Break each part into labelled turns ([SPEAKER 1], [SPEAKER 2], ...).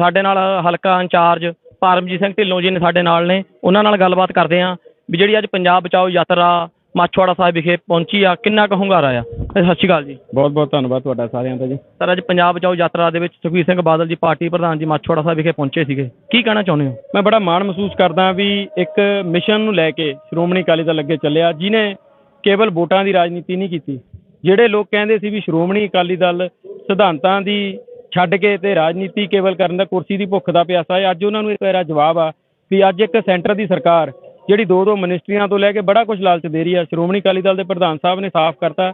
[SPEAKER 1] ਸਾਡੇ ਨਾਲ ਹਲਕਾ ਇੰਚਾਰਜ ਪਰਮਜੀਤ ਸਿੰਘ ਢਿੱਲੋਂ ਜੀ ਨੇ ਸਾਡੇ ਨਾਲ ਨੇ। ਉਹਨਾਂ ਨਾਲ ਗੱਲਬਾਤ ਕਰਦੇ ਹਾਂ ਵੀ ਜਿਹੜੀ ਅੱਜ ਪੰਜਾਬ ਬਚਾਓ ਯਾਤਰਾ ਮਾਛੋੜਾ ਸਾਹਿਬ ਵਿਖੇ ਪਹੁੰਚੀ ਆ ਕਿੰਨਾ ਕੁ ਹੁੰਗਾਰਾ ਆ? ਸਤਿ ਸ਼੍ਰੀ ਅਕਾਲ ਜੀ।
[SPEAKER 2] ਬਹੁਤ ਬਹੁਤ ਧੰਨਵਾਦ ਤੁਹਾਡਾ ਸਾਰਿਆਂ ਦਾ ਜੀ।
[SPEAKER 1] ਸਰ ਅੱਜ ਪੰਜਾਬ ਬਚਾਓ ਯਾਤਰਾ ਦੇ ਵਿੱਚ ਸੁਖਬੀਰ ਸਿੰਘ ਬਾਦਲ ਜੀ ਪਾਰਟੀ ਪ੍ਰਧਾਨ ਜੀ ਮਾਛੋੜਾ ਸਾਹਿਬ ਵਿਖੇ ਪਹੁੰਚੇ ਸੀਗੇ। ਕੀ ਕਹਿਣਾ ਚਾਹੁੰਦੇ ਹੋ?
[SPEAKER 2] ਮੈਂ ਬੜਾ ਮਾਣ ਮਹਿਸੂਸ ਕਰਦਾ ਵੀ ਇੱਕ ਮਿਸ਼ਨ ਨੂੰ ਲੈ ਕੇ ਸ਼੍ਰੋਮਣੀ ਅਕਾਲੀ ਦਲ ਅੱਗੇ ਚੱਲਿਆ ਜਿਨੇ ਕੇਵਲ ਵੋਟਾਂ ਦੀ ਰਾਜਨੀਤੀ ਨਹੀਂ ਕੀਤੀ। ਜਿਹੜੇ ਲੋਕ ਕਹਿੰਦੇ ਸੀ ਵੀ ਸ਼੍ਰੋਮਣੀ ਅਕਾਲੀ ਦਲ ਸਿਧਾਂਤਾਂ ਦੀ ਛੱਡ ਕੇ ਤੇ ਰਾਜਨੀਤੀ ਕੇਵਲ ਕਰਨ ਦਾ ਕੁਰਸੀ ਦੀ ਭੁੱਖ ਦਾ ਪਿਆਸਾ ਹੈ। ਅੱਜ ਉਹਨਾਂ ਨੂੰ ਇੱਕ ਮੇਰਾ ਜਵਾਬ ਆ ਵੀ ਅੱਜ ਇੱਕ ਸੈਂਟਰ ਦੀ ਸਰਕਾਰ ਜਿਹੜੀ ਦੋ ਦੋ ਮਿਨਿਸਟਰੀਆਂ ਤੋਂ ਲੈ ਕੇ ਬੜਾ ਕੁਝ ਲਾਲਚ ਦੇ ਰਹੀ ਆ, ਸ਼੍ਰੋਮਣੀ ਅਕਾਲੀ ਦਲ ਦੇ ਪ੍ਰਧਾਨ ਸਾਹਿਬ ਨੇ ਸਾਫ਼ ਕਰਤਾ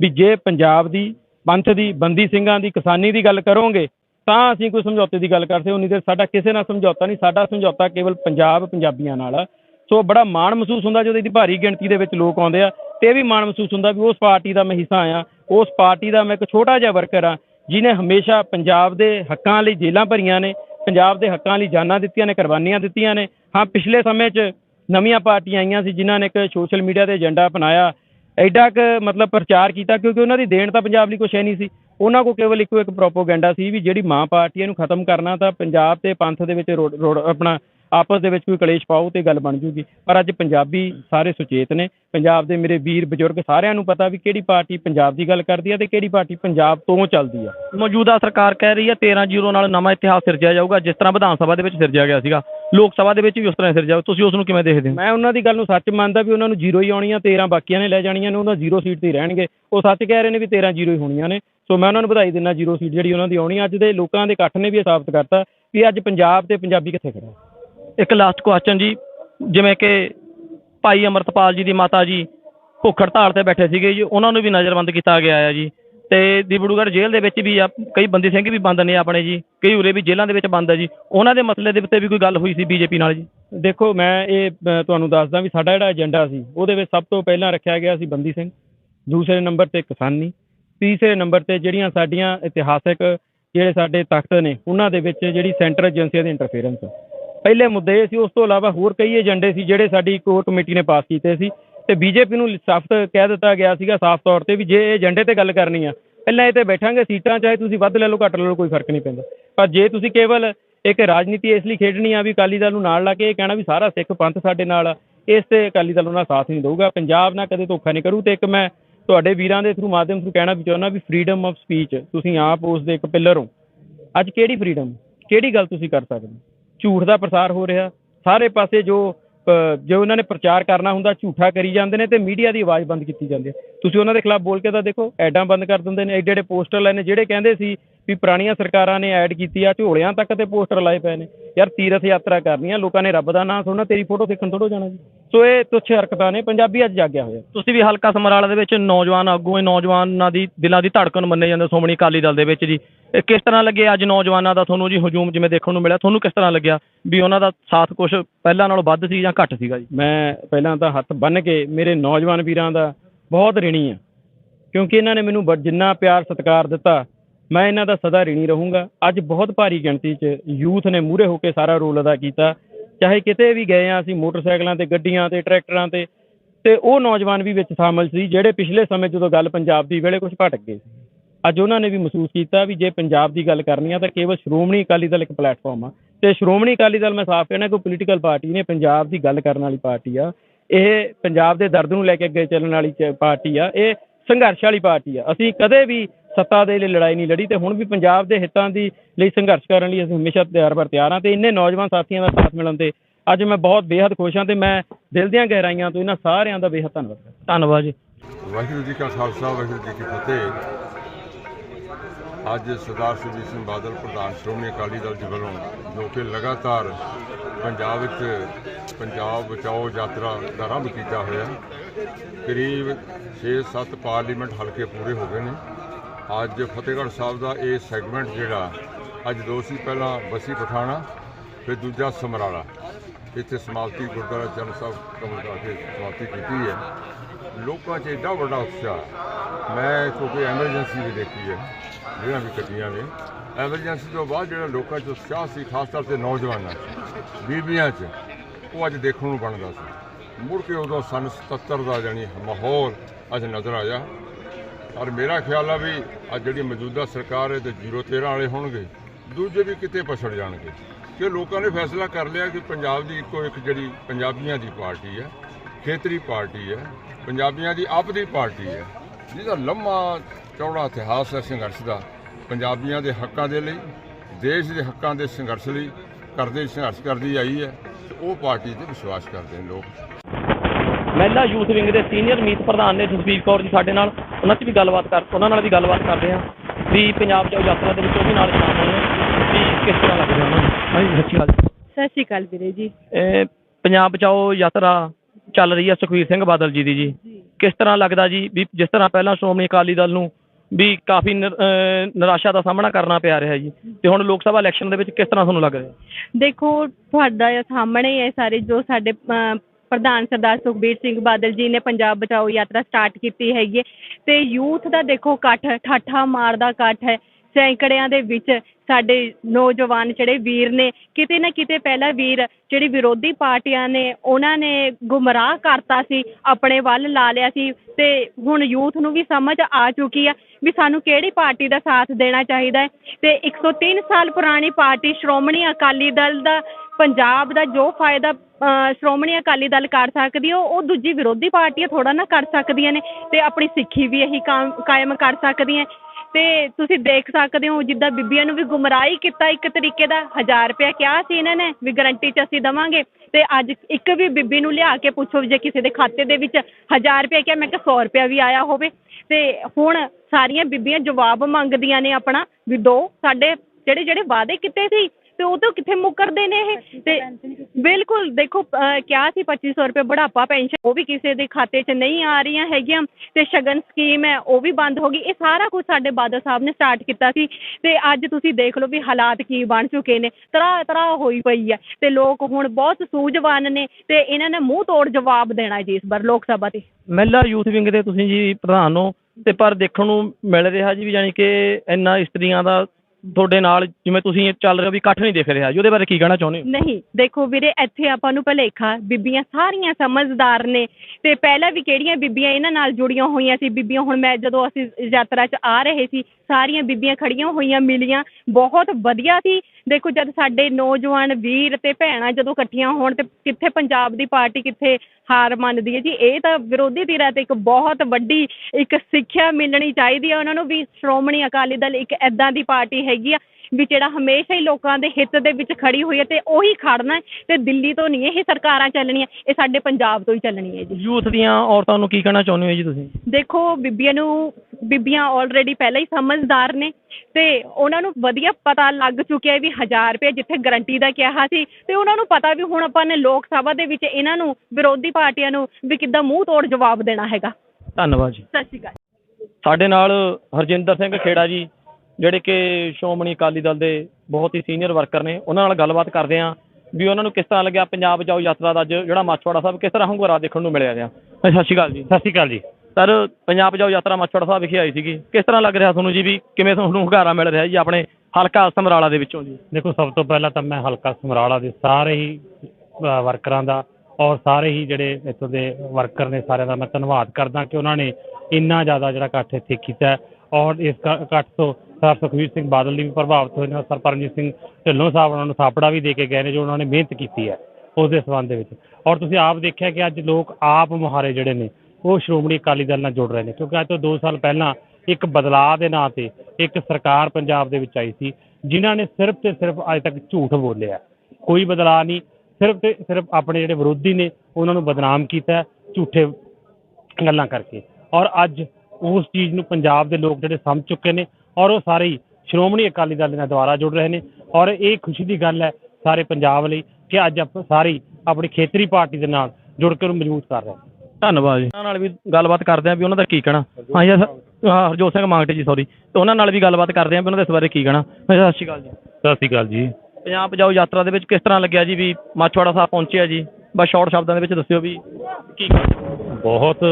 [SPEAKER 2] ਵੀ ਜੇ ਪੰਜਾਬ ਦੀ, ਪੰਥ ਦੀ, ਬੰਦੀ ਸਿੰਘਾਂ ਦੀ, ਕਿਸਾਨੀ ਦੀ ਗੱਲ ਕਰੋਗੇ, ਤਾਂ ਅਸੀਂ ਕੋਈ ਸਮਝੌਤੇ ਦੀ ਗੱਲ ਕਰਦੇ ਉਨੀ ਦੇਰ ਸਾਡਾ ਕਿਸੇ ਨਾਲ ਸਮਝੌਤਾ ਨਹੀਂ, ਸਾਡਾ ਸਮਝੌਤਾ ਕੇਵਲ ਪੰਜਾਬ ਪੰਜਾਬੀਆਂ ਨਾਲ ਆ। ਸੋ ਬੜਾ ਮਾਣ ਮਹਿਸੂਸ ਹੁੰਦਾ ਜਦੋਂ ਇਹਦੀ ਭਾਰੀ ਗਿਣਤੀ ਦੇ ਵਿੱਚ ਲੋਕ ਆਉਂਦੇ ਆ ਤੇ ਇਹ ਵੀ ਮਾਣ ਮਹਿਸੂਸ ਹੁੰਦਾ ਵੀ ਉਸ ਪਾਰਟੀ ਦਾ ਮੈਂ ਹਿੱਸਾ ਆ ਉਸ ਪਾਰਟੀ ਦਾ ਮੈਂ ਇੱਕ ਛੋਟਾ ਜਿਹਾ ਵਰਕਰ ਆ ਜਿਨੇ ਹਮੇਸ਼ਾ ਪੰਜਾਬ ਦੇ ਹੱਕਾਂ ਲਈ ਜੇਲ੍ਹਾਂ ਭਰੀਆਂ ਨੇ, ਪੰਜਾਬ ਦੇ ਹੱਕਾਂ ਲਈ ਜਾਨਾਂ ਦਿੱਤੀਆਂ ਨੇ, ਕੁਰਬਾਨੀਆਂ ਦਿੱਤੀਆਂ ਨੇ। ਹਾਂ, ਪਿਛਲੇ ਸਮੇਂ 'ਚ ਨਵੀਆਂ ਪਾਰਟੀਆਂ ਆਈਆਂ ਸੀ ਜਿਨ੍ਹਾਂ ਨੇ ਇੱਕ ਸੋਸ਼ਲ ਮੀਡੀਆ ਤੇ ਏਜੰਡਾ ਅਪਣਾਇਆ। ਐਡਾ ਕੁ ਮਤਲਬ ਪ੍ਰਚਾਰ ਕੀਤਾ ਕਿਉਂਕਿ ਉਹਨਾਂ ਦੀ ਦੇਣ ਤਾਂ ਪੰਜਾਬ ਲਈ ਕੁਛ ਹੈ ਨਹੀਂ ਸੀ। ਉਹਨਾਂ ਕੋ ਕੇਵਲ ਇੱਕੋ ਇੱਕ ਪ੍ਰੋਪੋਗੈਂਡਾ ਸੀ ਵੀ ਜਿਹੜੀ ਮਾਂ ਪਾਰਟੀ ਇਹਨੂੰ ਖਤਮ ਕਰਨਾ ਤਾਂ ਪੰਜਾਬ ਤੇ ਪੰਥ ਦੇ ਵਿੱਚ ਰੋੜ ਰੋੜ ਆਪਣਾ ਆਪਸ ਦੇ ਵਿੱਚ ਕੋਈ ਕਲੇਸ਼ ਪਾਓ ਤੇ ਗੱਲ ਬਣ ਜੂਗੀ। ਪਰ ਅੱਜ ਪੰਜਾਬੀ ਸਾਰੇ ਸੁਚੇਤ ਨੇ। ਪੰਜਾਬ ਦੇ ਮੇਰੇ ਵੀਰ ਬਜ਼ੁਰਗ ਸਾਰਿਆਂ ਨੂੰ ਪਤਾ ਵੀ ਕਿਹੜੀ ਪਾਰਟੀ ਪੰਜਾਬ ਦੀ ਗੱਲ ਕਰਦੀ ਹੈ ਤੇ ਕਿਹੜੀ ਪਾਰਟੀ ਪੰਜਾਬ ਤੋਂ ਚੱਲਦੀ ਆ।
[SPEAKER 1] ਮੌਜੂਦਾ ਸਰਕਾਰ ਕਹਿ ਰਹੀ ਹੈ 13 ਜ਼ੀਰੋ ਨਾਲ ਨਵਾਂ ਇਤਿਹਾਸ ਸਿਰਜਿਆ ਜਾਊਗਾ ਜਿਸ ਤਰ੍ਹਾਂ ਵਿਧਾਨ ਸਭਾ ਦੇ ਵਿੱਚ ਸਿਰਜਿਆ ਗਿਆ ਸੀਗਾ। ਲੋਕ ਸਭਾ ਦੇ ਵਿੱਚ ਵੀ ਉਸ ਤਰ੍ਹਾਂ ਸਿਰਜਿਆ ਤੁਸੀਂ ਉਸ ਨੂੰ ਕਿਵੇਂ ਦੇਖਦੇ ਹੋ?
[SPEAKER 2] ਮੈਂ ਉਹਨਾਂ ਦੀ ਗੱਲ ਨੂੰ ਸੱਚ ਮੰਨਦਾ ਵੀ ਉਹਨਾਂ ਨੂੰ ਜ਼ੀਰੋ ਹੀ ਆਉਣੀਆਂ 13 ਬਾਕੀਆਂ ਨੇ ਲੈ ਜਾਣੀਆਂ ਨੇ ਉਹਨਾਂ ਜ਼ੀਰੋ ਸੀਟ ਤੇ ਹੀ ਰਹਿਣਗੇ। ਉਹ ਸੱਚ ਕਹਿ ਰਹੇ ਨੇ ਵੀ 13 ਜ਼ੀਰੋ ਹੀ ਹੋਣੀਆਂ ਨੇ। ਸੋ ਮੈਂ ਉਹਨਾਂ ਨੂੰ ਵਧਾਈ ਦਿੰਦਾ ਜ਼ੀਰੋ ਸੀਟ ਜਿਹੜੀ ਉਹਨਾਂ ਦੀ ਆਉਣੀ ਆ। ਅੱਜ ਦੇ ਲੋਕਾਂ ਦੇ ਇਕੱਠ ਨੇ ਵੀ ਇਹ ਸਾਬਤ ਕਰਤਾ ਵੀ ਅੱਜ ਪੰਜਾਬ ਤੇ ਪੰਜਾਬੀ ਕਿੱਥੇ ਖੜਾ
[SPEAKER 1] ਇੱਕ ਲਾਸਟ ਕੁਐਸਚਨ ਜੀ, ਜਿਵੇਂ ਕਿ ਭਾਈ ਅਮਰਤਪਾਲ ਜੀ ਦੀ ਮਾਤਾ ਜੀ ਭੁੱਖ ਹੜਤਾਲ ਤੇ ਬੈਠੇ ਸੀਗੇ ਜੀ, ਉਹਨਾਂ ਨੂੰ ਵੀ ਨਜ਼ਰਬੰਦ ਕੀਤਾ ਗਿਆ ਹੈ ਜੀ। ਤੇ ਦੀਬੜੂਗੜ੍ਹ ਜੇਲ੍ਹ ਦੇ ਵਿੱਚ ਵੀ ਆ ਕਈ ਬੰਦੀ ਸਿੰਘ ਵੀ ਬੰਦ ਨੇ ਆਪਣੇ ਜੀ, ਕਈ ਉਰੇ ਵੀ ਜੇਲ੍ਹਾਂ ਦੇ ਵਿੱਚ ਬੰਦ ਹੈ ਜੀ। ਉਹਨਾਂ ਦੇ ਮਸਲੇ ਦੇ ਉੱਤੇ ਵੀ ਕੋਈ ਗੱਲ ਹੋਈ ਸੀ ਬੀਜੇਪੀ ਨਾਲ ਜੀ?
[SPEAKER 2] ਦੇਖੋ, ਮੈਂ ਇਹ ਤੁਹਾਨੂੰ ਦੱਸਦਾ ਵੀ ਸਾਡਾ ਜਿਹੜਾ ਏਜੰਡਾ ਸੀ, ਉਹਦੇ ਵਿੱਚ ਸਭ ਤੋਂ ਪਹਿਲਾਂ ਰੱਖਿਆ ਗਿਆ ਸੀ ਬੰਦੀ ਸਿੰਘ, ਦੂਸਰੇ ਨੰਬਰ ਤੇ ਕਿਸਾਨੀ, ਤੀਸਰੇ ਨੰਬਰ ਤੇ ਜਿਹੜੀਆਂ ਸਾਡੀਆਂ ਇਤਿਹਾਸਕ ਜਿਹੜੇ ਸਾਡੇ ਤਖਤ ਨੇ, ਉਹਨਾਂ ਦੇ ਵਿੱਚ ਜਿਹੜੀ ਸੈਂਟਰ ਏਜੰਸੀਆਂ ਦੀ ਇੰਟਰਫੇਰੈਂਸ ਪਹਿਲੇ ਮੁੱਦੇ ਇਹ ਸੀ, ਉਸ ਤੋਂ ਇਲਾਵਾ ਹੋਰ ਕਈ ਏਜੰਡੇ ਸੀ ਜਿਹੜੇ ਸਾਡੀ ਕੋਰ ਕਮੇਟੀ ਨੇ ਪਾਸ ਕੀਤੇ ਸੀ ਤੇ ਬੀਜੇਪੀ ਨੂੰ ਸਖਤ ਕਹਿ ਦਿੱਤਾ ਗਿਆ ਸੀਗਾ ਸਾਫ਼ ਤੌਰ ਤੇ ਵੀ ਜੇ ਇਹ ਏਜੰਡੇ ਤੇ ਗੱਲ ਕਰਨੀ ਆ, ਪਹਿਲਾਂ ਇਹ ਤੇ ਬੈਠਾਂਗੇ ਸੀਟਾਂ, ਚਾਹੇ ਤੁਸੀਂ ਵੱਧ ਲੈ ਲਓ, ਘੱਟ ਲੈ ਲਓ, ਕੋਈ ਫ਼ਰਕ ਨਹੀਂ ਪੈਂਦਾ। ਪਰ ਜੇ ਤੁਸੀਂ ਕੇਵਲ ਇੱਕ ਰਾਜਨੀਤੀ ਇਸ ਲਈ ਖੇਡਣੀ ਆ ਵੀ ਅਕਾਲੀ ਦਲ ਨੂੰ ਨਾਲ ਲਾ ਕੇ ਇਹ ਕਹਿਣਾ ਵੀ ਸਾਰਾ ਸਿੱਖ ਪੰਥ ਸਾਡੇ ਨਾਲ ਆ, ਇਸ ਤੇ ਅਕਾਲੀ ਦਲ ਉਹਨਾਂ ਸਾਥ ਨਹੀਂ ਦੇਊਗਾ। ਪੰਜਾਬ ਨਾਲ ਕਦੇ ਧੋਖਾ ਨਹੀਂ ਕਰੂ ਤੇ ਇੱਕ ਮੈਂ ਤੁਹਾਡੇ ਵੀਰਾਂ ਦੇ ਥਰੂ ਮਾਧਿਅਮ ਥਰੂ ਕਹਿਣਾ ਵੀ ਚਾਹੁੰਦਾ ਵੀ ਫਰੀडम ਆਫ ਸਪੀਚ ਤੁਸੀਂ ਆਪ ਉਸ ਦੇ ਇੱਕ ਪਿਲਰ ਹੋ। ਅੱਜ ਕਿਹੜੀ ਫਰੀडम ਕਿਹੜੀ ਗੱਲ ਤੁਸੀਂ ਕਰ ਸਕਦੇ ਹੋ? ਝੂਠ ਦਾ ਪ੍ਰਸਾਰ ਹੋ ਰਿਹਾ। ਸਾਰੇ ਪਾਸੇ ਜੋ ਜੋ ਉਹਨਾਂ ਨੇ ਪ੍ਰਚਾਰ ਕਰਨਾ ਹੁੰਦਾ, ਝੂਠਾ ਕਰੀ ਜਾਂਦੇ ਨੇ ਤੇ ਮੀਡੀਆ ਦੀ ਆਵਾਜ਼ ਬੰਦ ਕੀਤੀ ਜਾਂਦੀ ਹੈ। ਤੁਸੀਂ ਉਹਨਾਂ ਦੇ ਖਿਲਾਫ ਬੋਲ ਕੇ ਤਾਂ ਦੇਖੋ, ਐਡਾਂ ਬੰਦ ਕਰ ਦਿੰਦੇ ਨੇ। ਐਡੇ ਐਡੇ ਪੋਸਟਰ ਲਾਏ ਨੇ ਜਿਹੜੇ ਕਹਿੰਦੇ ਸੀ ਵੀ ਪੁਰਾਣੀਆਂ ਸਰਕਾਰਾਂ ਨੇ ਐਡ ਕੀਤੀ ਆ, ਝੋਲਿਆਂ ਤੱਕ ਤੇ ਪੋਸਟਰ ਲਾਏ ਪਏ ਨੇ। ਯਾਰ ਤੀਰਥ ਯਾਤਰਾ ਕਰਨੀ ਆ, ਲੋਕਾਂ ਨੇ ਰੱਬ ਦਾ ਨਾਮ ਸੁਣਨਾ, ਤੇਰੀ ਫੋਟੋ ਦੇਖਣ ਥੋੜੋ ਜਾਣਾ ਜੀ। ਸੋ ਇਹ ਤੁੱਛ ਹਰਕਤਾਂ ਨੇ, ਪੰਜਾਬੀ ਅੱਜ ਜਾਗਿਆ ਹੋਇਆ।
[SPEAKER 1] ਤੁਸੀਂ ਵੀ ਹਲਕਾ ਸਮਰਾਲਾ ਦੇ ਵਿੱਚ ਨੌਜਵਾਨ ਆਗੂ ਹੈ ਨੌਜਵਾਨਾਂ ਦੀ, ਦਿਲਾਂ ਦੀ ਧੜਕਣ ਮੰਨੇ ਜਾਂਦੇ ਸ਼੍ਰੋਮਣੀ ਅਕਾਲੀ ਦਲ ਦੇ ਵਿੱਚ ਜੀ। ਕਿਸ ਤਰ੍ਹਾਂ ਲੱਗੇ ਅੱਜ ਨੌਜਵਾਨਾਂ ਦਾ ਤੁਹਾਨੂੰ ਜੀ ਹਜੂਮ ਜਿਵੇਂ ਦੇਖਣ ਨੂੰ ਮਿਲਿਆ? ਤੁਹਾਨੂੰ ਕਿਸ ਤਰ੍ਹਾਂ ਲੱਗਿਆ ਵੀ ਉਹਨਾਂ ਦਾ ਸਾਥ ਕੁਝ ਪਹਿਲਾਂ ਨਾਲੋਂ ਵੱਧ ਸੀ ਜਾਂ ਘੱਟ ਸੀਗਾ ਜੀ?
[SPEAKER 2] ਮੈਂ ਪਹਿਲਾਂ ਤਾਂ ਹੱਥ ਬੰਨ੍ਹ ਕੇ ਮੇਰੇ ਨੌਜਵਾਨ ਵੀਰਾਂ ਦਾ ਬਹੁਤ ਰਿਣੀ ਆ। ਕਿਉਂਕਿ ਇਹਨਾਂ ਨੇ ਮੈਨੂੰ ਬ- ਜਿੰਨਾ ਪਿਆਰ ਸਤਿਕਾਰ ਦਿੱਤਾ, ਮੈਂ ਇਹਨਾਂ ਦਾ ਸਦਾ ਰਿਣੀ ਰਹੂੰਗਾ। ਅੱਜ ਬਹੁਤ ਭਾਰੀ ਗਿਣਤੀ 'ਚ ਯੂਥ ਨੇ ਮੂਹਰੇ ਹੋ ਕੇ ਸਾਰਾ ਰੋਲ ਅਦਾ ਕੀਤਾ। ਚਾਹੇ ਕਿਤੇ ਵੀ ਗਏ ਆ ਅਸੀਂ ਮੋਟਰਸਾਈਕਲਾਂ ਤੇ, ਗੱਡੀਆਂ ਤੇ, ਟਰੈਕਟਰਾਂ ਤੇ ਤੇ ਉਹ ਨੌਜਵਾਨ ਵੀ ਵਿੱਚ ਸ਼ਾਮਲ ਸੀ, ਜਿਹੜੇ ਪਿਛਲੇ ਸਮੇਂ ਜਦੋਂ ਗੱਲ ਪੰਜਾਬ ਦੀ ਵੇਲੇ ਕੁਝ ਭਟਕ ਗਏ ਸੀ। ਅੱਜ ਉਹਨਾਂ ਨੇ ਵੀ ਮਹਿਸੂਸ ਕੀਤਾ ਵੀ ਜੇ ਪੰਜਾਬ ਦੀ ਗੱਲ ਕਰਨੀ ਆ ਤਾਂ ਕੇਵਲ ਸ਼੍ਰੋਮਣੀ ਅਕਾਲੀ ਦਲ ਇੱਕ ਪਲੇਟਫਾਰਮ ਆ। ਤੇ ਸ਼੍ਰੋਮਣੀ ਅਕਾਲੀ ਦਲ ਮੈਂ ਸਾਫ਼ ਕਹਿਣਾ ਕੋਈ ਪੋਲੀਟੀਕਲ ਪਾਰਟੀ ਨਹੀਂ ਪੰਜਾਬ ਦੀ ਗੱਲ ਕਰਨ ਵਾਲੀ ਪਾਰਟੀ ਆ। ਇਹ ਪੰਜਾਬ ਦੇ ਦਰਦ ਨੂੰ ਲੈ ਕੇ ਅੱਗੇ ਚੱਲਣ ਵਾਲੀ ਪਾਰਟੀ ਆ। ਇਹ ਸੰਘਰਸ਼ ਵਾਲੀ ਪਾਰਟੀ ਆ। ਅਸੀਂ ਕਦੇ ਵੀ ਸੱਤਾ ਦੇ ਲਈ ਲੜਾਈ ਨਹੀਂ ਲੜੀ ਤੇ ਹੁਣ ਵੀ ਪੰਜਾਬ ਦੇ ਹਿੱਤਾਂ ਦੀ ਲਈ ਸੰਘਰਸ਼ ਕਰਨ ਲਈ ਅਸੀਂ ਹਮੇਸ਼ਾ ਤਿਆਰ ਬਰ ਤਿਆਰ ਹਾਂ ਤੇ ਇੰਨੇ ਨੌਜਵਾਨ ਸਾਥੀਆਂ ਦਾ ਸਾਥ ਮਿਲਣ ਤੇ ਅੱਜ ਮੈਂ ਬਹੁਤ ਬੇਹੱਦ ਖੁਸ਼ ਹਾਂ ਤੇ ਮੈਂ ਦਿਲ ਦੀਆਂ ਗਹਿਰਾਈਆਂ ਤੋਂ ਇਹਨਾਂ ਸਾਰਿਆਂ ਦਾ ਬੇਹੱਦ ਧੰਨਵਾਦ ਕਰਦਾ
[SPEAKER 1] ਧੰਨਵਾਦ ਜੀ।
[SPEAKER 3] ਵਾਹਿਗੁਰੂ ਜੀ ਕਾ ਖਾਲਸਾ ਵਾਹਿਗੁਰੂ ਜੀ ਕੀ ਫਤਿਹ। ਅੱਜ ਸਰਦਾਰ ਸੁਰਜੀਤ ਸਿੰਘ ਬਾਦਲ, ਪ੍ਰਧਾਨ ਸ਼੍ਰੋਮਣੀ ਅਕਾਲੀ ਦਲ ਜੀ ਵੱਲੋਂ, ਜੋ ਕਿ ਲਗਾਤਾਰ ਪੰਜਾਬ ਵਿੱਚ ਪੰਜਾਬ ਬਚਾਓ ਯਾਤਰਾ ਦਾ ਆਰੰਭ ਕੀਤਾ ਹੋਇਆ, ਕਰੀਬ 6-7 ਪਾਰਲੀਮੈਂਟ ਹਲਕੇ ਪੂਰੇ ਹੋ ਗਏ ਨੇ। ਅੱਜ ਫਤਿਹਗੜ੍ਹ ਸਾਹਿਬ ਦਾ ਇਹ ਸੈਗਮੈਂਟ ਜਿਹੜਾ, ਅੱਜ ਦੋ ਸੀ ਪਹਿਲਾਂ ਬਸੀ ਪਠਾਣਾ, ਫਿਰ ਦੂਜਾ ਸਮਰਾਲਾ। ਇੱਥੇ ਸਮਾਪਤੀ ਗੁਰਦੁਆਰਾ ਚਰਨ ਸਾਹਿਬ ਕਮਲ ਦਾ ਕੇ ਸਮਾਪਤੀ ਕੀਤੀ ਹੈ। ਲੋਕਾਂ 'ਚ ਏਡਾ ਵੱਡਾ ਉਤਸ਼ਾਹ। ਮੈਂ ਕਿਉਂਕਿ ਐਮਰਜੈਂਸੀ ਵੀ ਦੇਖੀ ਹੈ, ਜਿਹੜੀਆਂ ਵੀ ਕੱਟੀਆਂ ਨੇ। ਐਮਰਜੈਂਸੀ ਤੋਂ ਬਾਅਦ ਜਿਹੜਾ ਲੋਕਾਂ 'ਚ ਉਤਸ਼ਾਹ ਸੀ, ਖਾਸ ਤੌਰ ਤੇ ਨੌਜਵਾਨਾਂ 'ਚ, ਬੀਬੀਆਂ 'ਚ, ਉਹ ਅੱਜ ਦੇਖਣ ਨੂੰ ਬਣਦਾ ਸੀ। ਮੁੜ ਕੇ ਉਦੋਂ ਸਨ 77 ਦਾ ਜਾਨੀ ਮਾਹੌਲ ਅੱਜ ਨਜ਼ਰ ਆਇਆ। ਔਰ ਮੇਰਾ ਖਿਆਲ ਆ ਵੀ ਅੱਜ ਜਿਹੜੀ ਮੌਜੂਦਾ ਸਰਕਾਰ ਹੈ, ਤੇ 013 ਵਾਲੇ ਹੋਣਗੇ, ਦੂਜੇ ਵੀ ਕਿਤੇ ਪਛੜ ਜਾਣਗੇ। ਕਿ ਲੋਕਾਂ ਨੇ ਫੈਸਲਾ ਕਰ ਲਿਆ ਕਿ ਪੰਜਾਬ ਦੀ ਇੱਕੋ ਇੱਕ ਜਿਹੜੀ ਪੰਜਾਬੀਆਂ ਦੀ ਪਾਰਟੀ ਹੈ, ਖੇਤਰੀ ਪਾਰਟੀ ਹੈ, ਪੰਜਾਬੀਆਂ ਦੀ ਆਪਦੀ ਪਾਰਟੀ ਹੈ, ਜਿਹਦਾ ਲੰਮਾ ਚੌੜਾ ਇਤਿਹਾਸ ਹੈ ਸੰਘਰਸ਼ ਦਾ, ਪੰਜਾਬੀਆਂ ਦੇ ਹੱਕਾਂ ਦੇ ਲਈ, ਦੇਸ਼ ਦੇ ਹੱਕਾਂ ਦੇ ਸੰਘਰਸ਼ ਲਈ ਕਰਦੇ, ਸੰਘਰਸ਼ ਕਰਦੀ ਆਈ ਹੈ, ਤੇ ਉਹ ਪਾਰਟੀ ਤੇ ਵਿਸ਼ਵਾਸ ਕਰਦੇ ਨੇ ਲੋਕ।
[SPEAKER 1] ਮਹਿਲਾ ਯੂਥ ਵਿੰਗ ਦੇ ਸੀਨੀਅਰ ਮੀਤ ਪ੍ਰਧਾਨ ਨੇ ਜਸਵੀਰ ਕੌਰ ਜੀ ਸਾਡੇ ਨਾਲ, ਉਹਨਾਂ 'ਚ ਵੀ ਗੱਲਬਾਤ ਕਰ, ਉਹਨਾਂ ਨਾਲ ਵੀ ਗੱਲਬਾਤ ਕਰਦੇ ਹਾਂ, ਵੀ ਪੰਜਾਬ ਜਾਓ ਯਾਤਰਾ ਦੇ ਵਿੱਚ ਉਹ ਵੀ ਨਾਲ ਸ਼ਾਮਲ ਕਿਸ ਤਰ੍ਹਾਂ ਲੱਗ ਰਿਹਾ ਉਹਨਾਂ ਨੂੰ? ਹਾਂਜੀ ਸੱਚੀ ਗੱਲ
[SPEAKER 4] ਸਤਿ ਸ਼੍ਰੀ ਅਕਾਲ ਵੀਰੇ ਜੀ।
[SPEAKER 1] ਇਹ ਪੰਜਾਬ ਬਚਾਓ ਯਾਤਰਾ ਚੱਲ ਰਹੀ ਹੈ ਸੁਖਬੀਰ ਸਿੰਘ ਬਾਦਲ ਜੀ ਦੀ ਜੀ। ਕਿਸ ਤਰ੍ਹਾਂ ਲੱਗਦਾ ਜੀ ਵੀ ਜਿਸ ਤਰ੍ਹਾਂ ਪਹਿਲਾਂ ਸ਼੍ਰੋਮਣੀ ਅਕਾਲੀ ਦਲ ਨੂੰ ਵੀ ਕਾਫੀ ਨਿਰਾਸ਼ਾ ਦਾ ਸਾਹਮਣਾ ਕਰਨਾ ਪਿਆ ਰਿਹਾ ਜੀ ਤੇ ਹੁਣ ਲੋਕ ਸਭਾ ਇਲੈਕਸ਼ਨ ਦੇ ਵਿੱਚ ਕਿਸ ਤਰ੍ਹਾਂ ਤੁਹਾਨੂੰ ਲੱਗ ਰਿਹਾ?
[SPEAKER 4] ਦੇਖੋ ਤੁਹਾਡਾ ਸਾਹਮਣੇ ਹੀ ਸਾਰੇ ਜੋ ਸਾਡੇ ਪ੍ਰਧਾਨ ਸਰਦਾਰ ਸੁਖਬੀਰ ਸਿੰਘ ਬਾਦਲ ਜੀ ਨੇ ਪੰਜਾਬ ਬਚਾਓ ਯਾਤਰਾ ਸਟਾਰਟ ਕੀਤੀ ਹੈਗੀ ਤੇ ਯੂਥ ਦਾ ਦੇਖੋ ਇਕੱਠ ਠਾਠਾ ਮਾਰਦਾ ਇਕੱਠ ਹੈ। ਸੈਂਕੜਿਆਂ ਦੇ ਵਿੱਚ ਸਾਡੇ ਨੌਜਵਾਨ ਜਿਹੜੇ ਵੀਰ ਨੇ ਕਿਤੇ ਨਾ ਕਿਤੇ ਪਹਿਲਾਂ ਵੀਰ ਜਿਹੜੀ ਵਿਰੋਧੀ ਪਾਰਟੀਆਂ ਨੇ ਉਹਨਾਂ ਨੇ ਗੁੰਮਰਾਹ ਕਰਤਾ ਸੀ ਆਪਣੇ ਵੱਲ ਲਾ ਲਿਆ ਸੀ ਤੇ ਹੁਣ ਯੂਥ ਨੂੰ ਵੀ ਸਮਝ ਆ ਚੁੱਕੀ ਆ ਵੀ ਸਾਨੂੰ ਕਿਹੜੀ ਪਾਰਟੀ ਦਾ ਸਾਥ ਦੇਣਾ ਚਾਹੀਦਾ ਹੈ। ਤੇ 103 ਸਾਲ ਪੁਰਾਣੀ ਪਾਰਟੀ ਸ਼੍ਰੋਮਣੀ ਅਕਾਲੀ ਦਲ ਦਾ ਪੰਜਾਬ ਦਾ ਜੋ ਫਾਇਦਾ ਅਹ, ਸ਼੍ਰੋਮਣੀ ਅਕਾਲੀ ਦਲ ਕਰ ਸਕਦੀ ਹੈ ਉਹ ਦੂਜੀ ਵਿਰੋਧੀ ਪਾਰਟੀਆਂ ਥੋੜਾ ਨਾ ਕਰ ਸਕਦੀਆਂ ਨੇ ਤੇ ਆਪਣੀ ਸਿੱਖੀ ਵੀ ਇਹੀ ਕਾਮ- ਕਾਇਮ ਕਰ ਸਕਦੀਆਂ ਤੇ ਤੁਸੀਂ ਦੇਖ ਸਕਦੇ ਹੋ ਜਿੱਦਾਂ ਬੀਬੀਆਂ ਨੂੰ ਵੀ ਗੁੰਮਰਾਹੀ ਕੀਤਾ ਇੱਕ ਤਰੀਕੇ ਦਾ ਹਜ਼ਾਰ ਰੁਪਇਆ ਕਿਹਾ ਸੀ ਇਹਨਾਂ ਨੇ ਵੀ ਗਰੰਟੀ 'ਚ ਅਸੀਂ ਦੇਵਾਂਗੇ ਤੇ ਅੱਜ ਇੱਕ ਵੀ ਬੀਬੀ ਨੂੰ ਲਿਆ ਕੇ ਪੁੱਛੋ ਵੀ ਜੇ ਕਿਸੇ ਦੇ ਖਾਤੇ ਦੇ ਵਿੱਚ ਹਜ਼ਾਰ ਰੁਪਇਆ ਕਿਹਾ, ਮੈਂ ਕਿਹਾ ਸੌ ਰੁਪਇਆ ਵੀ ਆਇਆ ਹੋਵੇ। ਤੇ ਹੁਣ ਸਾਰੀਆਂ ਬੀਬੀਆਂ ਜਵਾਬ ਮੰਗਦੀਆਂ ਨੇ ਆਪਣਾ ਵੀ ਦੋ, ਸਾਡੇ ਜਿਹੜੇ ਜਿਹੜੇ ਵਾਅਦੇ ਕੀਤੇ ਸੀ ਤੇ ਉਹ ਤਾਂ ਕਿੱਥੇ ਮੁੱਕਰਦੇ ਨੇ ਇਹ? ਤੇ ਬਿਲਕੁਲ ਦੇਖੋ ਕਿਹਾ ਸੀ 2500 ਰੁਪਏ ਬੁਢਾਪਾ ਪੈਨਸ਼ਨ ਉਹ ਵੀ ਕਿਸੇ ਦੇ ਖਾਤੇ 'ਚ ਨਹੀਂ ਆ ਰਹੀਆਂ ਹੈਗੀਆਂ ਤੇ ਸ਼ਗਨ ਸਕੀਮ ਹੈ ਉਹ ਵੀ ਬੰਦ ਹੋ ਗਈ। ਇਹ ਸਾਰਾ ਕੁਝ ਸਾਡੇ ਬਾਦਲ ਸਾਹਿਬ ਨੇ ਸਟਾਰਟ ਕੀਤਾ ਸੀ ਤੇ ਅੱਜ ਤੁਸੀਂ ਦੇਖ ਲਓ ਵੀ ਹਾਲਾਤ ਕੀ ਬਣ ਚੁੱਕੇ ਨੇ। ਤਰ੍ਹਾਂ ਤਰ੍ਹਾਂ ਹੋਈ ਪਈ ਹੈ ਤੇ ਲੋਕ ਹੁਣ ਬਹੁਤ ਸੂਝਵਾਨ ਨੇ ਤੇ ਇਹਨਾਂ ਨੇ ਮੂੰਹ ਤੋੜ ਜਵਾਬ ਦੇਣਾ ਜੀ ਇਸ ਵਾਰ ਲੋਕ ਸਭਾ ਤੇ।
[SPEAKER 1] ਮਹਿਲਾ ਯੂਥ ਵਿੰਗ ਦੇ ਤੁਸੀਂ ਜੀ ਪ੍ਰਧਾਨ ਹੋ ਤੇ ਪਰ ਦੇਖਣ ਨੂੰ ਮਿਲ ਰਿਹਾ ਜੀ ਵੀ ਯਾਨੀ ਕਿ ਇੰਨਾ ਇਸਤਰੀਆਂ ਦਾ ਤੁਹਾਡੇ ਨਾਲ ਜਿਵੇਂ ਤੁਸੀਂ ਚੱਲ ਰਹੇ ਹੋ ਵੀ ਇਕੱਠ ਨਹੀਂ ਦਿਖ ਰਿਹਾ ਜੀ, ਉਹਦੇ ਬਾਰੇ ਕੀ ਕਹਿਣਾ ਚਾਹੁੰਦੇ ਹੋ?
[SPEAKER 4] ਨਹੀਂ, ਦੇਖੋ ਵੀਰੇ, ਇੱਥੇ ਆਪਾਂ ਨੂੰ ਭਲੇਖਾ, ਬੀਬੀਆਂ ਸਾਰੀਆਂ ਸਮਝਦਾਰ ਨੇ। ਤੇ ਪਹਿਲਾਂ ਵੀ ਕਿਹੜੀਆਂ ਬੀਬੀਆਂ ਇਹਨਾਂ ਨਾਲ ਜੁੜੀਆਂ ਹੋਈਆਂ ਸੀ? ਬੀਬੀਆਂ, ਹੁਣ ਮੈਂ ਜਦੋਂ ਅਸੀਂ ਯਾਤਰਾ 'ਚ ਆ ਰਹੇ ਸੀ, ਸਾਰੀਆਂ ਬੀਬੀਆਂ ਖੜੀਆਂ ਹੋਈਆਂ, ਮਿਲੀਆਂ। ਬਹੁਤ ਵਧੀਆ ਸੀ। ਦੇਖੋ, ਜਦ ਸਾਡੇ ਨੌਜਵਾਨ ਵੀਰ ਤੇ ਭੈਣਾਂ ਜਦੋਂ ਇਕੱਠੀਆਂ ਹੋਣ ਤੇ ਕਿੱਥੇ ਪੰਜਾਬ ਦੀ ਪਾਰਟੀ ਕਿੱਥੇ ਹਾਰ ਮੰਨਦੀ ਹੈ ਜੀ? ਇਹ ਤਾਂ ਵਿਰੋਧੀ ਧਿਰਾਂ ਤੇ ਇੱਕ ਬਹੁਤ ਵੱਡੀ ਇੱਕ ਸਿੱਖਿਆ ਮਿਲਣੀ ਚਾਹੀਦੀ ਹੈ। ਉਹਨਾਂ ਨੂੰ ਵੀ ਸ਼੍ਰੋਮਣੀ ਅਕਾਲੀ ਦਲ ਇੱਕ ਐਦਾਂ ਦੀ ਪਾਰਟੀ ਹੈ ਹੈਗੀ ਆ ਵੀ ਜਿਹੜਾ ਹਮੇਸ਼ਾ ਹੀ ਲੋਕਾਂ ਦੇ ਹਿੱਤ ਦੇ ਵਿੱਚ ਖੜੀ ਹੋਈ ਹੈ ਤੇ ਉਹੀ ਖੜਨਾ ਹੈ ਤੇ ਦਿੱਲੀ ਤੋਂ ਨਹੀਂ ਇਹ ਸਰਕਾਰਾਂ ਚੱਲਣੀਆਂ ਇਹ ਸਾਡੇ ਪੰਜਾਬ ਤੋਂ ਹੀ ਚੱਲਣੀ ਹੈ ਜੀ।
[SPEAKER 1] ਯੂਥ ਦੀਆਂ ਔਰਤਾਂ ਨੂੰ ਕੀ ਕਹਿਣਾ ਚਾਹੁੰਦੇ ਹੋ ਜੀ ਤੁਸੀਂ?
[SPEAKER 4] ਦੇਖੋ ਬੀਬੀਆਂ ਨੂੰ ਬੀਬੀਆਂ ਆਲਰੇਡੀ ਪਹਿਲਾਂ ਹੀ ਸਮਝਦਾਰ ਨੇ ਤੇ ਉਹਨਾਂ ਨੂੰ ਵਧੀਆ ਪਤਾ ਲੱਗ ਚੁੱਕਿਆ ਵੀ 1000 ਰੁਪਏ ਜਿੱਥੇ ਗਰੰਟੀ ਦਾ ਕਿਹਾ ਸੀ ਤੇ ਉਹਨਾਂ ਨੂੰ ਪਤਾ ਵੀ ਹੁਣ ਆਪਾਂ ਨੇ ਲੋਕ ਸਭਾ ਦੇ ਵਿੱਚ ਇਹਨਾਂ ਨੂੰ ਵਿਰੋਧੀ ਪਾਰਟੀਆਂ ਨੂੰ ਵੀ ਕਿੱਦਾਂ ਮੂੰਹ ਤੋੜ ਜਵਾਬ ਦੇਣਾ ਹੈਗਾ।
[SPEAKER 1] ਧੰਨਵਾਦ ਜੀ।
[SPEAKER 4] ਸਤਿ ਸ਼੍ਰੀ ਅਕਾਲ।
[SPEAKER 1] ਸਾਡੇ ਨਾਲ ਹਰਜਿੰਦਰ ਸਿੰਘ ਖੇੜਾ ਜੀ ਜਿਹੜੇ ਕਿ ਸ਼੍ਰੋਮਣੀ ਅਕਾਲੀ ਦਲ ਦੇ ਬਹੁਤ ਹੀ ਸੀਨੀਅਰ ਵਰਕਰ ਨੇ ਉਹਨਾਂ ਨਾਲ ਗੱਲਬਾਤ ਕਰਦੇ ਹਾਂ ਵੀ ਉਹਨਾਂ ਨੂੰ ਕਿਸ ਤਰ੍ਹਾਂ ਲੱਗਿਆ ਪੰਜਾਬ ਜਾਓ ਯਾਤਰਾ ਦਾ ਅੱਜ ਜਿਹੜਾ ਮਾਛਵਾੜਾ ਸਾਹਿਬ ਕਿਸ ਤਰ੍ਹਾਂ ਹੰਗਾਰਾ ਦੇਖਣ ਨੂੰ ਮਿਲਿਆ ਰਿਹਾ ਸਤਿ ਸ਼੍ਰੀ ਅਕਾਲ ਜੀ।
[SPEAKER 2] ਸਤਿ ਸ਼੍ਰੀ ਅਕਾਲ ਜੀ।
[SPEAKER 1] ਸਰ ਪੰਜਾਬ ਜਾਓ ਯਾਤਰਾ ਮਾਛਵਾੜਾ ਸਾਹਿਬ ਵਿਖੇ ਆਈ ਸੀਗੀ। ਕਿਸ ਤਰ੍ਹਾਂ ਲੱਗ ਰਿਹਾ ਤੁਹਾਨੂੰ ਜੀ ਵੀ ਕਿਵੇਂ ਤੁਹਾਨੂੰ ਹੰਗਾਰਾ ਮਿਲ ਰਿਹਾ ਜੀ ਆਪਣੇ ਹਲਕਾ ਸਮਰਾਲਾ ਦੇ ਵਿੱਚੋਂ ਜੀ?
[SPEAKER 5] ਦੇਖੋ ਸਭ ਤੋਂ ਪਹਿਲਾਂ ਤਾਂ ਮੈਂ ਹਲਕਾ ਸਮਰਾਲਾ ਦੇ ਸਾਰੇ ਹੀ ਵਰਕਰਾਂ ਦਾ ਔਰ ਸਾਰੇ ਹੀ ਜਿਹੜੇ ਇੱਥੋਂ ਦੇ ਵਰਕਰ ਨੇ ਸਾਰਿਆਂ ਦਾ ਮੈਂ ਧੰਨਵਾਦ ਕਰਦਾ ਕਿ ਉਹਨਾਂ ਨੇ ਇੰਨਾ ਜ਼ਿਆਦਾ ਜਿਹੜਾ ਇਕੱਠ ਇੱਥੇ ਕੀਤਾ ਔਰ ਇਸ ਇਕੱਠ ਤੋਂ ਸਰ ਸੁਖਬੀਰ ਸਿੰਘ ਬਾਦਲ ਜੀ ਵੀ ਪ੍ਰਭਾਵਿਤ ਹੋਏ ਨੇ ਸਰ ਪਰਮਜੀਤ ਸਿੰਘ ਢਿੱਲੋਂ ਸਾਹਿਬ ਉਹਨਾਂ ਨੂੰ ਥਾਪੜਾ ਵੀ ਦੇ ਕੇ ਗਏ ਨੇ, ਜੋ ਉਹਨਾਂ ਨੇ ਮਿਹਨਤ ਕੀਤੀ ਹੈ ਉਸ ਦੇ ਸੰਬੰਧ ਦੇ ਵਿੱਚ। ਔਰ ਤੁਸੀਂ ਆਪ ਦੇਖਿਆ ਕਿ ਅੱਜ ਲੋਕ ਆਪ ਮੁਹਾਰੇ ਜਿਹੜੇ ਨੇ, ਉਹ ਸ਼੍ਰੋਮਣੀ ਅਕਾਲੀ ਦਲ ਨਾਲ ਜੁੜ ਰਹੇ ਨੇ, ਕਿਉਂਕਿ ਅੱਜ ਤੋਂ 2 ਸਾਲ ਪਹਿਲਾਂ ਇੱਕ ਬਦਲਾਅ ਦੇ ਨਾਂ ਤੇ ਇੱਕ ਸਰਕਾਰ ਪੰਜਾਬ ਦੇ ਵਿੱਚ ਆਈ ਸੀ, ਜਿਨ੍ਹਾਂ ਨੇ ਸਿਰਫ ਤੇ ਸਿਰਫ ਅੱਜ ਤੱਕ ਝੂਠ ਬੋਲਿਆ। ਕੋਈ ਬਦਲਾਅ ਨਹੀਂ, ਸਿਰਫ ਤੇ ਸਿਰਫ ਆਪਣੇ ਜਿਹੜੇ ਵਿਰੋਧੀ ਨੇ, ਉਹਨਾਂ ਨੂੰ ਬਦਨਾਮ ਕੀਤਾ, ਝੂਠੇ ਗੱਲਾਂ ਕਰਕੇ। ਔਰ ਅੱਜ ਉਸ ਚੀਜ਼ ਨੂੰ ਪੰਜਾਬ ਦੇ ਲੋਕ ਜਿਹੜੇ ਸਮਝ ਚੁੱਕੇ ਨੇ ਔਰ ਉਹ ਸਾਰੇ ਹੀ ਸ਼੍ਰੋਮਣੀ ਅਕਾਲੀ ਦਲ ਨਾਲ ਦੁਆਰਾ ਜੁੜ ਰਹੇ ਨੇ। ਔਰ ਇਹ ਖੁਸ਼ੀ ਦੀ ਗੱਲ ਹੈ ਸਾਰੇ ਪੰਜਾਬ ਲਈ ਕਿ ਅੱਜ ਆਪਾਂ ਸਾਰੇ ਆਪਣੀ ਖੇਤਰੀ ਪਾਰਟੀ ਦੇ ਨਾਲ ਜੁੜ ਕੇ ਉਹਨੂੰ ਮਜ਼ਬੂਤ ਕਰ ਰਹੇ ਹਾਂ
[SPEAKER 1] ਧੰਨਵਾਦ ਜੀ। ਉਹਨਾਂ ਨਾਲ ਵੀ ਗੱਲਬਾਤ ਕਰਦੇ ਆਂ ਵੀ ਉਹਨਾਂ ਦਾ ਕੀ ਕਹਿਣਾ। ਹਾਂ ਜੀ ਹਰਜੋਤ ਸਿੰਘ ਮਾਂਗਟੇ ਜੀ ਸੌਰੀ ਤੇ ਉਹਨਾਂ ਨਾਲ ਵੀ ਗੱਲਬਾਤ ਕਰਦੇ ਆਂ ਵੀ ਉਹਨਾਂ ਦੇ ਇਸ ਬਾਰੇ ਕੀ ਕਹਿਣਾ। ਸਤਿ ਸ਼੍ਰੀ ਅਕਾਲ ਜੀ।
[SPEAKER 5] ਸਤਿ ਸ਼੍ਰੀ ਅਕਾਲ ਜੀ।
[SPEAKER 1] ਪੰਜਾਬ ਜਾਓ ਯਾਤਰਾ ਦੇ ਵਿੱਚ ਕਿਸ ਤਰ੍ਹਾਂ ਲੱਗਿਆ ਜੀ ਵੀ ਮਾਛਵਾੜਾ ਸਾਹਿਬ ਪਹੁੰਚਿਆ ਜੀ? ਬਸ ਸ਼ਾਰਟ ਸ਼ਬਦਾਂ ਦੇ ਵਿੱਚ ਦੱਸਿਓ ਵੀ ਕੀ
[SPEAKER 6] ਬਹੁਤ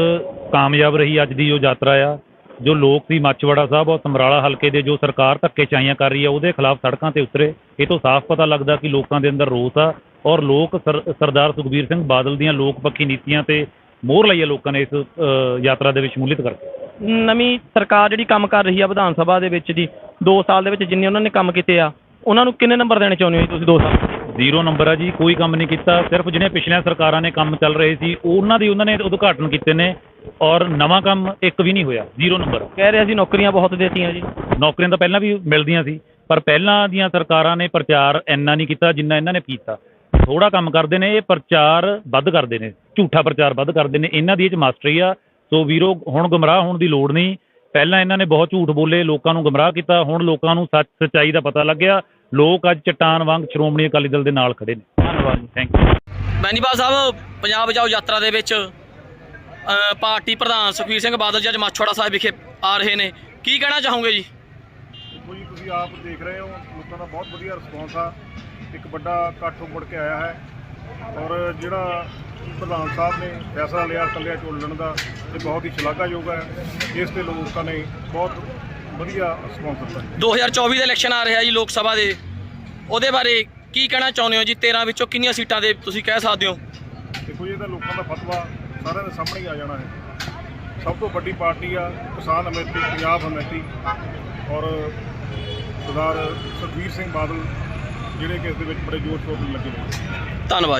[SPEAKER 6] ਕਾਮਯਾਬ ਰਹੀ ਅੱਜ ਦੀ ਜੋ ਯਾਤਰਾ ਆ। ਜੋ ਲੋਕ ਸੀ ਮਾਚਵਾੜਾ ਸਾਹਿਬ ਔਰ ਸਮਰਾਲਾ ਹਲਕੇ ਦੇ ਜੋ ਸਰਕਾਰ ਧੱਕੇ ਚਾਈਆਂ ਕਰ ਰਹੀ ਆ, ਉਹਦੇ ਖਿਲਾਫ ਸੜਕਾਂ ਤੇ ਉਤਰੇ। ਇਹ ਤੋਂ ਸਾਫ਼ ਪਤਾ ਲੱਗਦਾ ਕਿ ਲੋਕਾਂ ਦੇ ਅੰਦਰ ਰੋਸ ਆ ਔਰ ਲੋਕ ਸਰ- ਸਰਦਾਰ ਸੁਖਬੀਰ ਸਿੰਘ ਬਾਦਲ ਦੀਆਂ ਲੋਕ ਪੱਖੀ ਨੀਤੀਆਂ ਤੇ ਮੋਹਰ ਲਈ ਹੈ ਲੋਕਾਂ ਨੇ ਇਸ ਯਾਤਰਾ ਦੇ ਵਿੱਚ ਸ਼ਮੂਲੀਅਤ ਕਰਕੇ।
[SPEAKER 1] ਨਵੀਂ ਸਰਕਾਰ ਜਿਹੜੀ ਕੰਮ ਕਰ ਰਹੀ ਆ ਵਿਧਾਨ ਸਭਾ ਦੇ ਵਿੱਚ ਜੀ 2 ਸਾਲ ਦੇ ਵਿੱਚ ਜਿੰਨੇ ਉਹਨਾਂ ਨੇ ਕੰਮ ਕੀਤੇ ਆ, ਉਹਨਾਂ ਨੂੰ ਕਿੰਨੇ ਨੰਬਰ ਦੇਣੇ ਚਾਹੁੰਦੇ ਹੋ ਜੀ ਤੁਸੀਂ ਦੋ ਸਾਲ?
[SPEAKER 6] ਜ਼ੀਰੋ ਨੰਬਰ ਆ ਜੀ ਕੋਈ ਕੰਮ ਨਹੀਂ ਕੀਤਾ। ਸਿਰਫ ਜਿਹੜੇ ਪਿਛਲੀਆਂ ਸਰਕਾਰਾਂ ਨੇ ਕੰਮ ਚੱਲ ਰਹੇ ਸੀ ਉਹਨਾਂ ਦੀ ਉਹਨਾਂ ਨੇ ਉਦਘਾਟਨ ਕੀਤੇ ਨੇ ਔਰ ਨਵਾਂ ਕੰਮ ਇੱਕ ਵੀ ਨਹੀਂ ਹੋਇਆ ਜ਼ੀਰੋ ਨੰਬਰ।
[SPEAKER 1] ਕਹਿ ਰਹੇ ਸੀ ਨੌਕਰੀਆਂ ਬਹੁਤ ਦੇਤੀਆਂ ਜੀ।
[SPEAKER 6] ਨੌਕਰੀਆਂ ਤਾਂ ਪਹਿਲਾਂ ਵੀ ਮਿਲਦੀਆਂ ਸੀ ਪਰ ਪਹਿਲਾਂ ਦੀਆਂ ਸਰਕਾਰਾਂ ਨੇ ਪ੍ਰਚਾਰ ਇੰਨਾ ਨਹੀਂ ਕੀਤਾ ਜਿੰਨਾ ਇਹਨਾਂ ਨੇ ਕੀਤਾ। ਥੋੜਾ ਕੰਮ ਕਰਦੇ ਨੇ ਇਹ ਪ੍ਰਚਾਰ ਵੱਧ ਕਰਦੇ ਨੇ ਝੂਠਾ ਪ੍ਰਚਾਰ ਵੱਧ ਕਰਦੇ ਨੇ ਇਹਨਾਂ ਦੀ ਇਹ ਚ ਮਾਸਟਰੀ ਆ। ਸੋ ਵੀਰੋ ਹੁਣ ਗੁੰਮਰਾਹ ਹੋਣ ਦੀ ਲੋੜ ਨਹੀਂ। ਪਹਿਲਾਂ ਇਹਨਾਂ ਨੇ ਬਹੁਤ ਝੂਠ ਬੋਲੇ ਲੋਕਾਂ ਨੂੰ ਗੁੰਮਰਾਹ ਕੀਤਾ ਹੁਣ ਲੋਕਾਂ ਨੂੰ ਸੱਚ ਸੱਚਾਈ ਦਾ ਪਤਾ ਲੱਗਿਆ। ਲੋਕ ਅੱਜ ਚਟਾਨ ਵਾਂਗ ਸ਼੍ਰੋਮਣੀ ਅਕਾਲੀ ਦਲ ਦੇ ਨਾਲ ਖੜੇ ਨੇ।
[SPEAKER 1] ਧੰਨਵਾਦ ਜੀ
[SPEAKER 6] ਥੈਂਕ ਯੂ
[SPEAKER 7] ਬੈਨੀਪਾਲ ਸਾਹਿਬ ਪੰਜਾਬ ਬਚਾਓ ਯਾਤਰਾ ਦੇ ਵਿੱਚ ਅ, ਪਾਰਟੀ ਪ੍ਰਧਾਨ ਸੁਖਬੀਰ ਸਿੰਘ ਬਾਦਲ ਜੀ ਅੱਜ ਮਾਛੋੜਾ ਸਾਹਿਬ ਵਿਖੇ ਆ ਰਹੇ ਨੇ। ਕੀ ਕਹਿਣਾ ਚਾਹੋਗੇ ਜੀ?
[SPEAKER 8] ਦੇਖੋ ਜੀ ਤੁਸੀਂ ਆਪ ਦੇਖ ਰਹੇ ਹੋ ਲੋਕਾਂ ਦਾ ਬਹੁਤ ਵਧੀਆ ਰਿਸਪੌਂਸ ਆ। ਇੱਕ ਵੱਡਾ ਇਕੱਠ ਉੱਮੜ ਕੇ ਆਇਆ ਹੈ। ਔਰ ਜਿਹੜਾ ਪ੍ਰਧਾਨ ਸਾਹਿਬ ਨੇ ਫੈਸਲਾ ਲਿਆ ਇਕੱਲਿਆਂ ਚੋਲਣ ਦਾ ਇਹ ਬਹੁਤ ਹੀ ਸ਼ਲਾਘਾਯੋਗ ਹੈ। ਇਸ ਤੇ ਲੋਕਾਂ ਨੇ ਬਹੁਤ ਵਧੀਆ ਰਿਸਪੌਂਸ ਦਿੱਤਾ।
[SPEAKER 7] 2024 ਦੇ ਇਲੈਕਸ਼ਨ ਆ ਰਿਹਾ ਜੀ ਲੋਕ ਸਭਾ ਦੇ। ਉਹਦੇ ਬਾਰੇ ਕੀ ਕਹਿਣਾ ਚਾਹੁੰਦੇ ਹੋ ਜੀ? 13 ਵਿੱਚੋਂ ਕਿੰਨੀਆਂ ਸੀਟਾਂ ਦੇ ਤੁਸੀਂ ਕਹਿ ਸਕਦੇ ਹੋ?
[SPEAKER 8] ਦੇਖੋ ਜੀ ਇਹ ਤਾਂ ਲੋਕਾਂ ਦਾ ਫਤਵਾ ਸਾਰਿਆਂ ਦੇ ਸਾਹਮਣੇ ਹੀ ਆ ਜਾਣਾ ਹੈ। ਸਭ ਤੋਂ ਵੱਡੀ ਪਾਰਟੀ ਆ ਕਿਸਾਨ ਅਮੇਤੀ ਪੰਜਾਬ ਅਮੇਤੀ ਔਰ ਸਰਦਾਰ ਸੁਖਬੀਰ ਸਿੰਘ ਬਾਦਲ ਜਿਹੜੇ ਕਿ ਇਸ ਦੇ ਵਿੱਚ ਬੜੇ ਜੋਰ ਸ਼ੋਰ ਨਾਲ ਲੱਗੇ ਨੇ।
[SPEAKER 7] ਧੰਨਵਾਦ